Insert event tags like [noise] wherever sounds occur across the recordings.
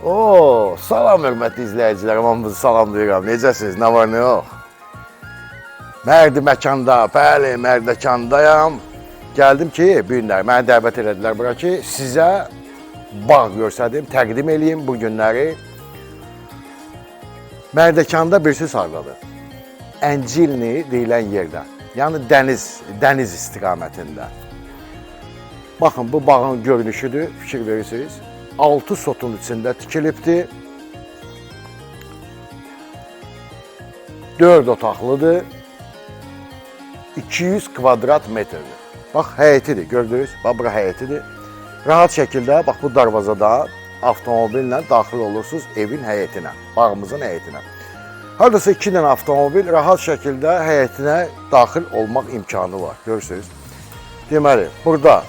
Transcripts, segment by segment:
Oo, salam hörmətli izləyicilərim, hamınızı salamlayıram. Necəsiniz? Nə var, nə yox? Mərdi məkanda, bəli, mərdəkandayam. Gəldim ki, bu günlər məni dəvət elədilər bura ki, sizə bağ göstərdim, təqdim eləyim bu günləri. Mərdəkanda bir söz hardadır. Əncilni deyilən yerdə. Yəni dəniz, dəniz istiqamətində. Baxın, bu bağın görünüşüdür, fikir verirsiniz. 6 sotun içində tikilibdir. 4 otaqlıdır. 200 kvadrat metrdir. Bax, həyətidir, gördünüz? Bax, bura həyətidir. Rahat şəkildə, bax, bu darvazadan avtomobillə daxil olursunuz evin həyətinə, bağımızın həyətinə. Hardasa iki dənə avtomobil rahat şəkildə həyətinə daxil olmaq imkanı var, görürsünüz. Deməli, burada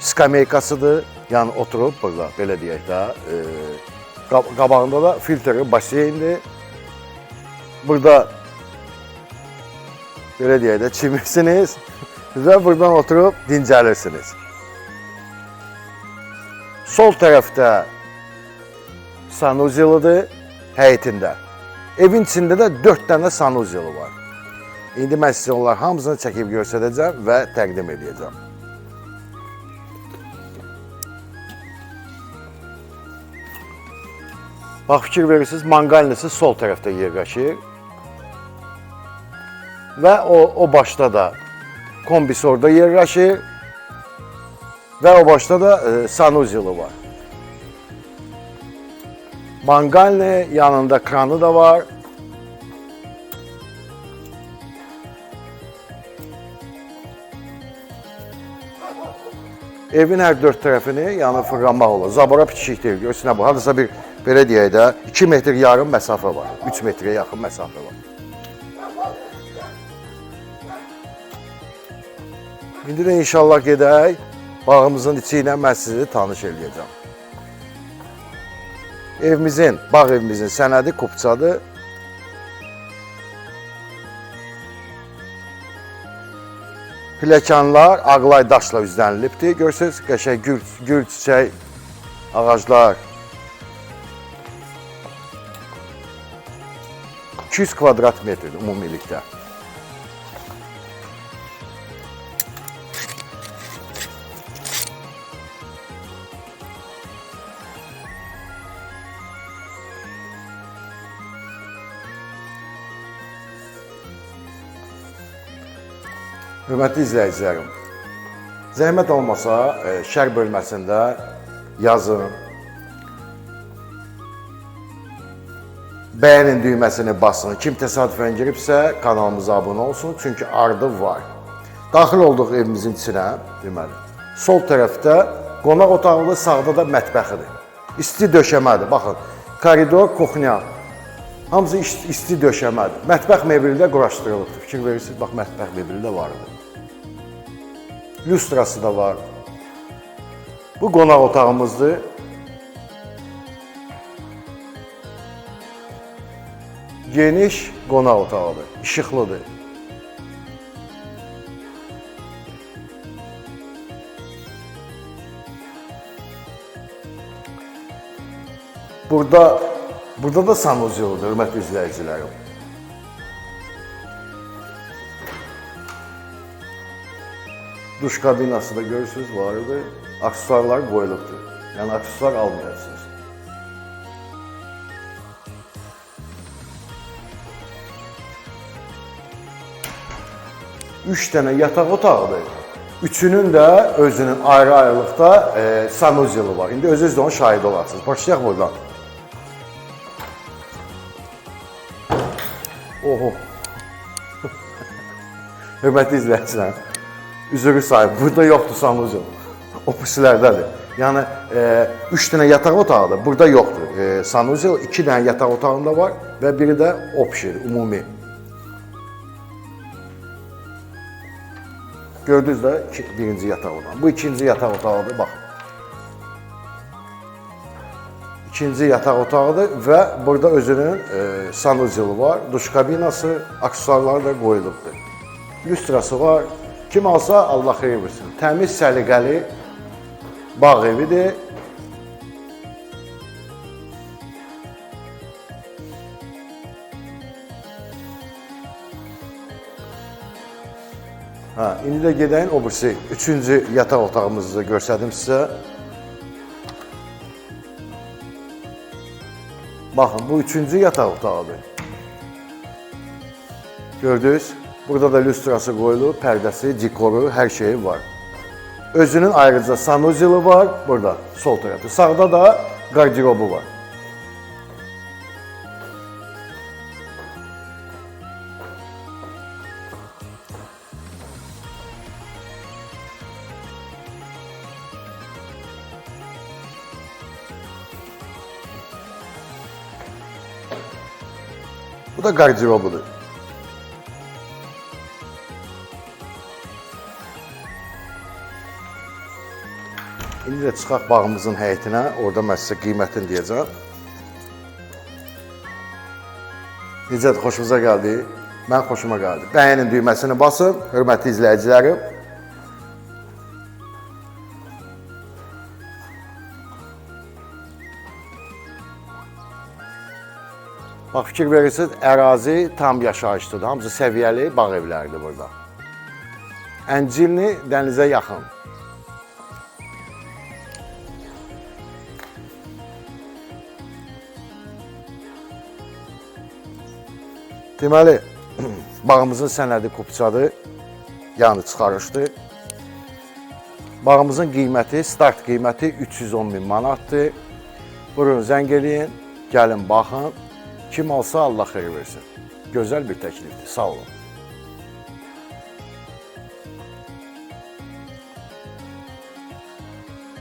skameykasıdır, yəni oturub burada, belə deyək də, e, qab- qabağında da filtrli baseyndir. Burada belə deyək də çimirsiniz [laughs] və buradan oturub dincəlirsiniz. Sol tərəfdə sanuziyalıdır həyətində. Evin içində də 4 dənə sanuziyalı var. İndi mən sizə onların hamısını çəkib göstərəcəm və təqdim edəcəm. Bax fikir verirsiniz, manqalnisi sol tərəfdə yerləşir. Və o, o başda da kombis orada yerləşir. Və o başda da e, sanuziyalı var. Mangalni yanında kranı da var. Evin hər dörd tərəfini yəni fırlanmaq olur. Zabora bitişik deyil. Görürsən bu. Hardasa bir belə deyək də 2 metr yarım məsafə var. 3 metrə yaxın məsafə var. İndi də inşallah gedək. Bağımızın içi ilə mən sizi tanış eləyəcəm. Evimizin, bağ evimizin sənədi kupçadır. Pilləkənlər ağlay daşla üzlənilibdir. Görürsünüz, qəşəng gül, gül çiçək ağaclar. 200 kvadrat metrdir ümumilikdə. Hörmətli izləyicilərim, zəhmət olmasa e, şərq bölməsində yazın. Bəyənin düyməsini basın. Kim təsadüfən giribsə kanalımıza abunə olsun, çünki ardı var. Daxil olduq evimizin içinə, deməli. Sol tərəfdə qonaq otağı, sağda da mətbəxidir. İsti döşəmədir. Baxın, koridor, kuxnya. Hamısı isti, döşəmədir. Mətbəx mebeli də quraşdırılıbdır. Fikir verirsiniz, bax mətbəx mebeli də vardır. Lustrası da var. Bu qonaq otağımızdır. Geniş qonaq otağıdır, işıqlıdır. Burada burada da sanuzyoludur, hörmətli izləyicilərim. Duş kabinası da görürsünüz vardı. Aksesuarlar qoyulubdur. Yəni aksesuar almayasınız. Üç dənə yataq otağıdır. Üçünün də özünün ayrı-ayrılıqda e, sanuzyolu var. İndi özünüz də onun şahidi olarsınız. Başlayaq buradan. Oho. [laughs] Hörmətli izləyicilər, üzrü sahib, burada yoxdur sanuzyol. O pisilərdədir. Yəni, e, üç dənə yataq otağıdır, burada yoxdur. E, sanuzyol iki dənə yataq otağında var və biri də opşir, ümumi. Gördünüz də birinci yataq otağı. Bu ikinci yataq otağıdır, bax. İkinci yataq otağıdır və burada özünün e, sanuzyolu var, duş kabinası, aksesuarları da qoyulubdur. Lüstrası var. Kim alsa Allah xeyir versin. Təmiz, səliqəli bağ evidir. Hə, indi də gedəyin o birisi, üçüncü yataq otağımızı göstərdim sizə. Baxın, bu üçüncü yataq otağıdır. Gördünüz? Burada da lüstrası qoyulub, pərdəsi, dikoru, hər şeyi var. Özünün ayrıca sanuzeli var burada, sol tərəfdə. Sağda da qardirobu var. Da qardirobudur. İndi də çıxaq bağımızın həyətinə, orada mən sizə qiymətini deyəcəm. Necədir, xoşunuza gəldi? Mən xoşuma gəldi. Bəyənin düyməsini basın, hörmətli izləyicilərim. Bax, fikir verirsiniz, ərazi tam yaşayışlıdır. Hamısı səviyyəli bağ evləridir burada. Əncilni dənizə yaxın. Deməli, [clears throat] bağımızın sənədi kupçadır, yəni çıxarışdır. Bağımızın qiyməti, start qiyməti 310 min manatdır. Buyurun, zəng eləyin, gəlin baxın. Kim alsa Allah xeyir versin. Gözəl bir təklifdir, sağ olun.